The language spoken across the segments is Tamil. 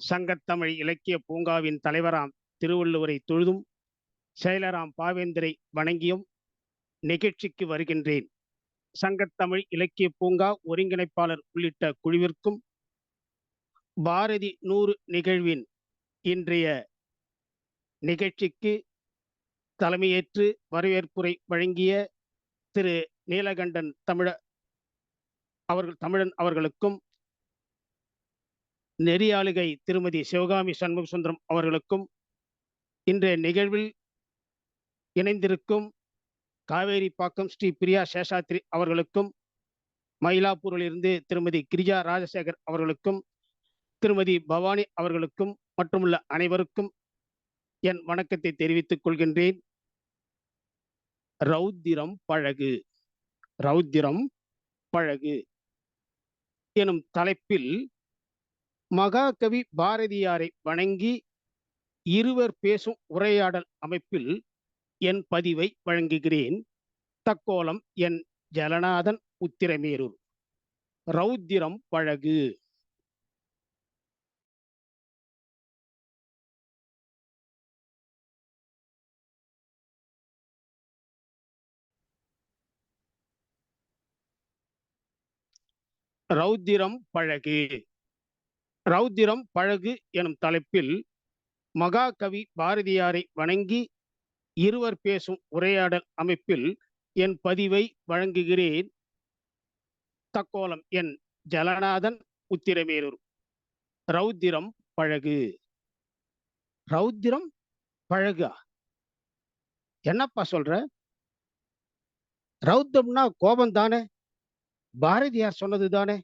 சங்கத்தமிழ் இலக்கிய பூங்காவின் தலைவராம் திருவள்ளுவரை தொழுதும் செயலராம் பாவேந்தரை வணங்கியும் நிகழ்ச்சிக்கு வருகின்றேன். சங்கத்தமிழ் இலக்கிய பூங்கா ஒருங்கிணைப்பாளர் உள்ளிட்ட குழுவிற்கும் பாரதி நூறு நிகழ்வின் இன்றைய நிகழ்ச்சிக்கு தலைமையேற்று வரவேற்புரை வழங்கிய திரு. நீலகண்டன் தமிழ அவர்கள் தமிழன் அவர்களுக்கும் நெறியாளுகை திருமதி சிவகாமி சண்முக சுந்தரம் அவர்களுக்கும் இன்றைய நிகழ்வில் இணைந்திருக்கும் காவேரி பாக்கம் ஸ்ரீ பிரியா சேஷாத்ரி அவர்களுக்கும் மயிலாப்பூரிலிருந்து திருமதி கிரிஜா ராஜசேகர் அவர்களுக்கும் திருமதி பவானி அவர்களுக்கும் மற்றுமுள்ள அனைவருக்கும் என் வணக்கத்தை தெரிவித்துக் கொள்கின்றேன். ரௌத்திரம் பழகு ரௌத்திரம் பழகு எனும் தலைப்பில் மகாகவி பாரதியாரை வணங்கி இருவர் பேசும் உரையாடல் அமைப்பில் என் பதிவை வழங்குகிறேன். தக்கோலம் என் ஜலநாதன் உத்திரமேரூர். ரௌத்திரம் பழகு. ரௌத்திரம் பழகு. ரௌத்திரம் பழகு எனும் தலைப்பில் மகாகவி பாரதியாரை வணங்கி இருவர் பேசும் உரையாடல் அமைப்பில் என் பதிவை வழங்குகிறேன். தக்கோலம் என் ஜலநாதன் உத்திரமேரூர். ரௌத்திரம் பழகு. ரௌத்திரம் பழகா என்னப்பா சொல்ற? ரௌத்தம்னா கோபம் தானே பாரதியார் சொன்னது தானே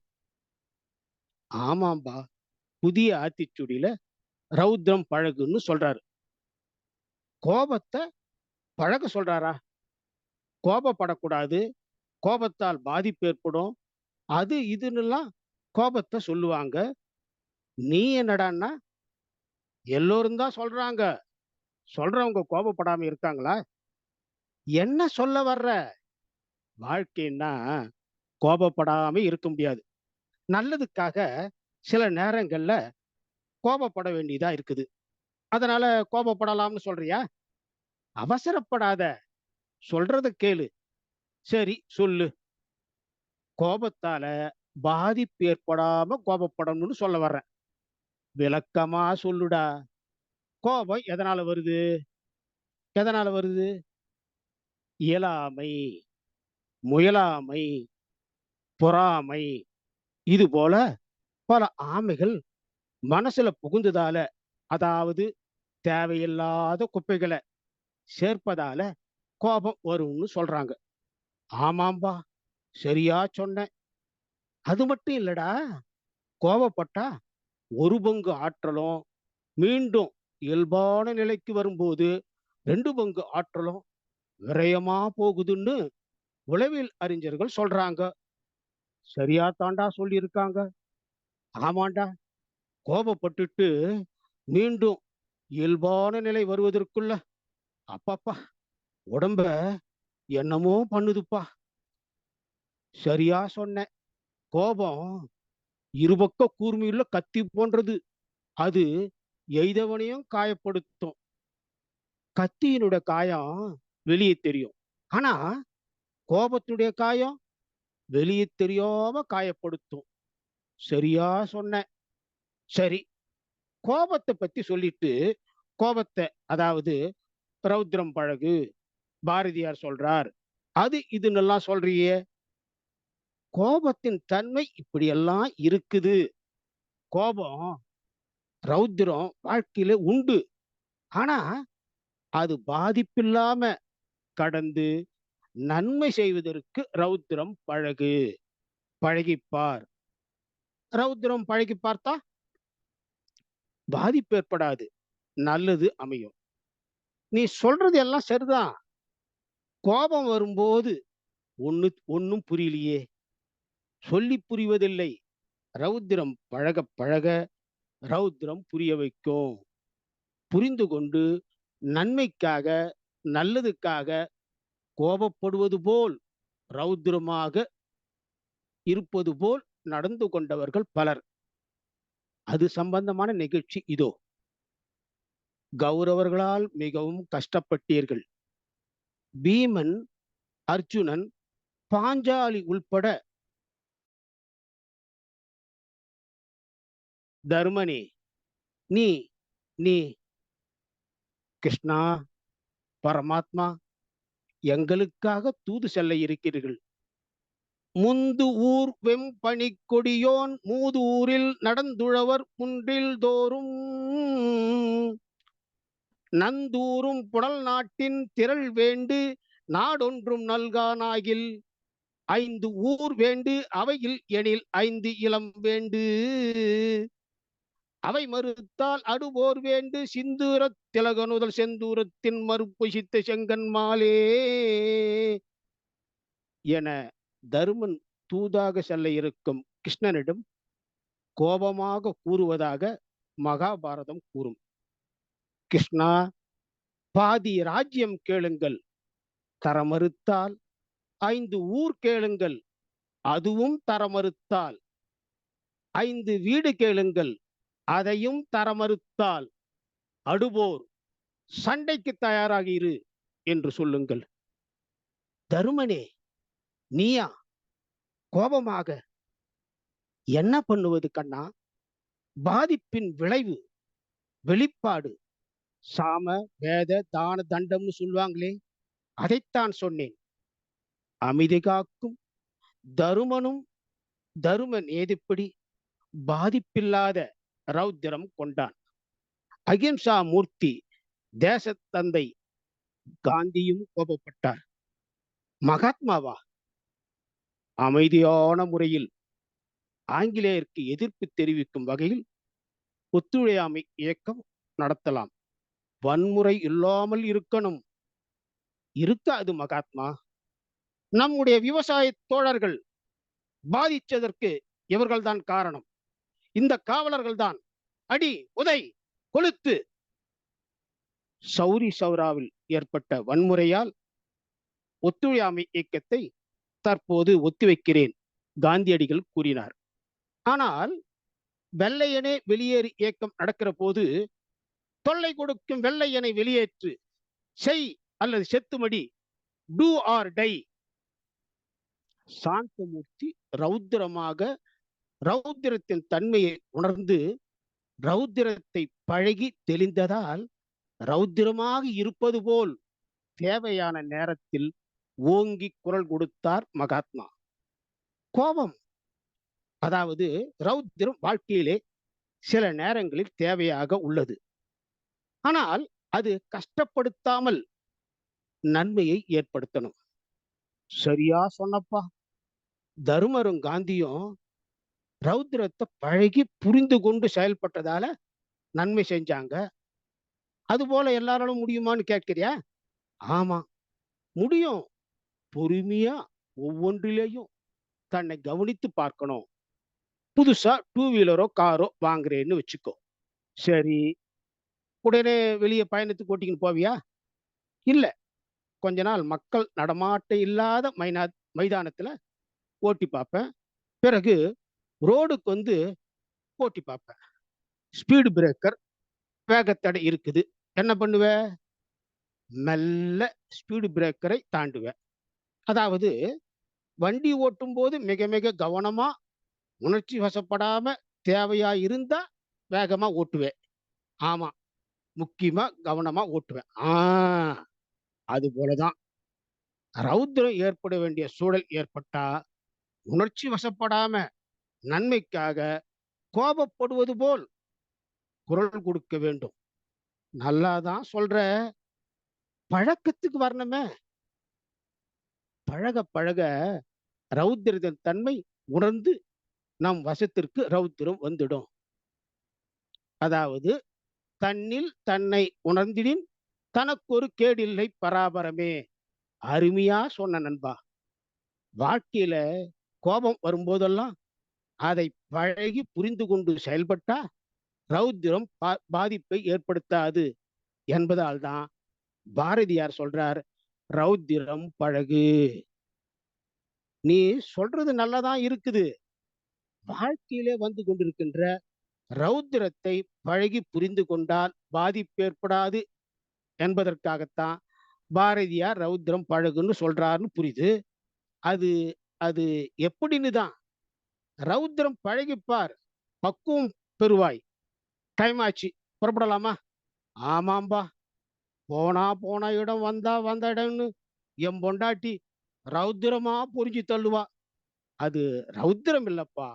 ஆமாம்பா. புதிய ஆத்திச்சுடியில ரௌத்ரம் பழகுன்னு சொல்றாரு. கோபத்தை பழக சொல்றாரா? கோபப்படக்கூடாது. கோபத்தால் பாதிப்பு ஏற்படும். அது இதுன்னுலாம் கோபத்தை சொல்லுவாங்க. நீ என்னடான்னா எல்லோரும் தான் சொல்றாங்க. சொல்றவங்க கோபப்படாம இருக்காங்களா? என்ன சொல்ல வர்ற? வாழ்க்கைன்னா கோபப்படாம இருக்க முடியாது. நல்லதுக்காக சில நேரங்கள்ல கோபப்பட வேண்டியதா இருக்குது. அதனால கோபப்படலாம்னு சொல்றியா? அவசரப்படாத. சொல்றத கேளு. சரி சொல்லு. கோபத்தால பாதிப்பு ஏற்படாம கோபப்படணும்னு சொல்ல வர்றேன். விளக்கமா சொல்லுடா. கோபம் எதனால வருது? எதனால வருது? இயலாமை முயலாமை பொறாமை இது போல பல ஆமைகள் மனசுல புகுந்ததால அதாவது தேவையில்லாத குப்பைகளை சேர்ப்பதால கோபம் வரும்னு சொல்றாங்க. ஆமாம்பா சரியா சொன்ன அது மட்டும் இல்லடா கோபப்பட்டா ஒரு பங்கு ஆற்றலும் மீண்டும் இயல்பான நிலைக்கு வரும்போது ரெண்டு பங்கு ஆற்றலும் விரயமா போகுதுன்னு உளவியல் அறிஞர்கள் சொல்றாங்க. சரியா தாண்டா சொல்லியிருக்காங்க. ஆமாண்டா. கோபப்பட்டுட்டு மீண்டும் இயல்பான நிலை வருவதற்குள்ள அப்பப்பா உடம்ப என்னமோ பண்ணுதுப்பா. சரியா சொன்ன கோபம் இருபக்க கூர்மையுள்ள கத்தி போன்றது. அது எய்தவனையும் காயப்படுத்தும். கத்தியினுடைய காயம் வெளியே தெரியும். ஆனா கோபத்துடைய காயம் வெளியே தெரியாம காயப்படுத்தும். சரியா சொன்ன. சரி. கோபத்தை பத்தி சொல்லிட்டு கோபத்தை அதாவது ரௌத்ரம் பழகு பாரதியார் சொல்றார். அது இதுன்னெல்லாம் சொல்றியே? கோபத்தின் தன்மை இப்படியெல்லாம் இருக்குது. கோபம் ரௌத்ரம் வாழ்க்கையில உண்டு. ஆனா அது பாதிப்பில்லாம கடந்து நன்மை செய்வதற்கு ரௌத்ரம் பழகு. பழகிப்பார். ரௌத்ரம் பழகி பார்த்தா பாதிப்பு ஏற்படாது நல்லது அமையும். நீ சொல்றது எல்லாம் சரிதான். கோபம் வரும்போது ஒண்ணு ஒன்னும் புரியலையே. சொல்லி புரிவதில்லை. ரௌத்ரம் பழக பழக ரௌத்ரம் புரிய வைக்கும். புரிந்து கொண்டு நன்மைக்காக நல்லதுக்காக கோபப்படுவது போல் ரௌத்ரமாக இருப்பது போல் நடந்து கொண்டவர்கள் பலர். அது சம்பந்தமான நிகழ்ச்சி இதோ. கௌரவர்களால் மிகவும் கஷ்டப்பட்டீர்கள். பீமன் அர்ஜுனன் பாஞ்சாலி உள்பட தர்மனே நீ நீ கிருஷ்ணா பரமாத்மா எங்களுக்காக தூது செல்ல இருக்கிறீர்கள். முந்து ஊர் வெம்பணி கொடியோன் மூது ஊரில் நடந்துழவர் குன்றில் தோறும். நந்தூரும் புடல் நாட்டின் திரள் வேண்டு நாடொன்றும் நல்கானாகில். ஐந்து ஊர் வேண்டு அவையில் எனில் ஐந்து இளம் வேண்டு. அவை மறுத்தால் அடுபோர் வேண்டு சிந்தூரத் திலகனுதல் செந்தூரத்தின் மறுப்புசித்த செங்கன் மாலே என தருமன் தூதாக செல்ல இருக்கும் கிருஷ்ணனிடம் கோபமாக கூறுவதாக மகாபாரதம் கூறும். கிருஷ்ணா பாதி ராஜ்யம் கேளுங்கள். தர மறுத்தால் ஐந்து ஊர் கேளுங்கள். அதுவும் தர மறுத்தால் ஐந்து வீடு கேளுங்கள். அதையும் தர மறுத்தால் அடுபோர் சண்டைக்கு தயாராக இரு என்று சொல்லுங்கள். தருமனே நீயா கோபமாக என்ன பண்ணுவது கண்ணா? பாதிப்பின் விளைவு வெளிப்பாடு. சாம வேத தான தண்டம்னு சொல்லுவாங்களே அதைத்தான் சொன்னேன். அமைதி காக்கும் தருமனும் தருமன் ஏதுப்படி? பாதிப்பில்லாத ரௌத்திரம் கொண்டான். அகிம்சா மூர்த்தி தேசத்தந்தை காந்தியும் கோபப்பட்டார். மகாத்மாவா? அமைதியான முறையில் ஆங்கிலேயருக்கு எதிர்ப்பு தெரிவிக்கும் வகையில் ஒத்துழையாமை இயக்கம் நடத்தலாம். வன்முறை இல்லாமல் இருக்கணும். இருக்காது மகாத்மா. நம்முடைய விவசாய தோழர்கள் பாதிச்சதற்கு இவர்கள்தான் காரணம். இந்த காவலர்கள் தான் அடி உதை கொளுத்து. சௌரி சௌராவில் ஏற்பட்ட வன்முறையால் ஒத்துழையாமை இயக்கத்தை தற்போது ஒத்திவைக்கிறேன் காந்தியடிகள் கூறினார். ஆனால் வெள்ளையனே வெளியேறு இயக்கம் நடக்கிற போது தொல்லை கொடுக்கும் வெள்ளையனை வெளியேற்று செய் அல்லது செத்துமடி டூ ஆர் டை. சாந்தமூர்த்தி ரௌத்திரமாக ரௌத்திரத்தின் தன்மையை உணர்ந்து ரௌத்திரத்தை பழகி தெளிந்ததால் ரௌத்திரமாக இருப்பது போல் தேவையான நேரத்தில் ஓங்கி குரல் கொடுத்தார் மகாத்மா. கோபம். அதாவது ரௌத்திரம் வாழ்க்கையிலே சில நேரங்களில் தேவையாக உள்ளது. ஆனால் அது கஷ்டப்படுத்தாமல் நன்மையை ஏற்படுத்தணும். சரியா சொன்னப்பா. தருமரும் காந்தியும் ரௌத்திரத்தை பழகி புரிந்து கொண்டு செயல்பட்டதால நன்மை செஞ்சாங்க. அது போல எல்லாராலும் முடியுமான்னு கேட்கிறியா? ஆமா. முடியும். பொறுமையா ஒவ்வொன்றிலேயும் தன்னை கவனித்து பார்க்கணும். புதுசா டூ வீலரோ காரோ வாங்குறேன்னு வச்சுக்கோ. சரி உடனே வெளியே பயணத்துக்கு ஓட்டிக்கின்னு போவியா? இல்லை. கொஞ்ச நாள் மக்கள் நடமாட்டம் இல்லாத மைனா மைதானத்தில் ஓட்டி பார்ப்பேன். பிறகு ரோடுக்கு வந்து ஓட்டி பார்ப்பேன். ஸ்பீடு பிரேக்கர் வேகத்தடை இருக்குது. என்ன பண்ணுவேன் மெல்ல ஸ்பீடு பிரேக்கரை தாண்டுவேன் அதாவது வண்டி ஓட்டும் போது மிக மிக கவனமா உணர்ச்சி வசப்படாம தேவையா இருந்தா வேகமா ஓட்டுவேன். ஆமா முக்கியமா கவனமா ஓட்டுவேன். ஆ அது போலதான். ரௌத்திரம் ஏற்பட வேண்டிய சூழல் ஏற்பட்டா உணர்ச்சி வசப்படாம நன்மைக்காக கோபப்படுவது போல் குரல் கொடுக்க வேண்டும். நல்லாதான் சொல்ற. பழக்கத்துக்கு வரணுமே. பழக பழக ரௌத்திரத்தின் தன்மை உணர்ந்து நம் வசத்திற்கு ரௌத்திரம் வந்துடும். அதாவது தன்னில் தன்னை உணர்ந்திடின் தனக்கொரு கேடில்லை பராபரமே. அருமையா சொன்ன நண்பா. வாழ்க்கையில கோபம் வரும்போதெல்லாம் அதை பழகி புரிந்து கொண்டு செயல்பட்டா ரௌத்திரம் பா- பாதிப்பை ஏற்படுத்தாது என்பதால் தான் பாரதியார் சொல்றார் ரௌத்திரம் பழகு. நீ சொல்றது நல்லதான் இருக்குது. வாழ்க்கையிலே வந்து கொண்டிருக்கின்ற ரௌத்திரத்தை பழகி புரிந்து கொண்டால் பாதிப்பு ஏற்படாது என்பதற்காகத்தான் பாரதியார் ரௌத்திரம் பழகுன்னு சொல்றாருன்னு புரியுது. அது அது எப்படின்னு தான் ரௌத்திரம் பழகிப்பார். பக்குவம் பெறுவாய். டைம் ஆச்சு. புறப்படலாமா? ஆமாம்பா. போனா போன இடம் வந்தா வந்த இடம்னு என் பொண்டாட்டி ரௌத்திரமா புரிஞ்சு தள்ளுவா. அது ரௌத்திரம் இல்லப்பா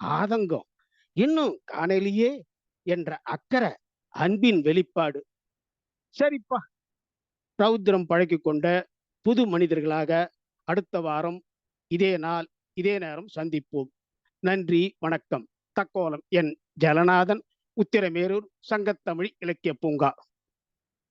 ஆதங்கம். இன்னும் காணலியே என்ற அக்கறை அன்பின் வெளிப்பாடு. சரிப்பா. ரௌத்திரம் பழக்கி கொண்ட புது மனிதர்களாக அடுத்த வாரம் இதே நாள் இதே நேரம் சந்திப்போம். நன்றி வணக்கம். தக்கோலம் என் ஜலநாதன் உத்திரமேரூர் சங்கத்தமிழ் இலக்கிய பூங்கா.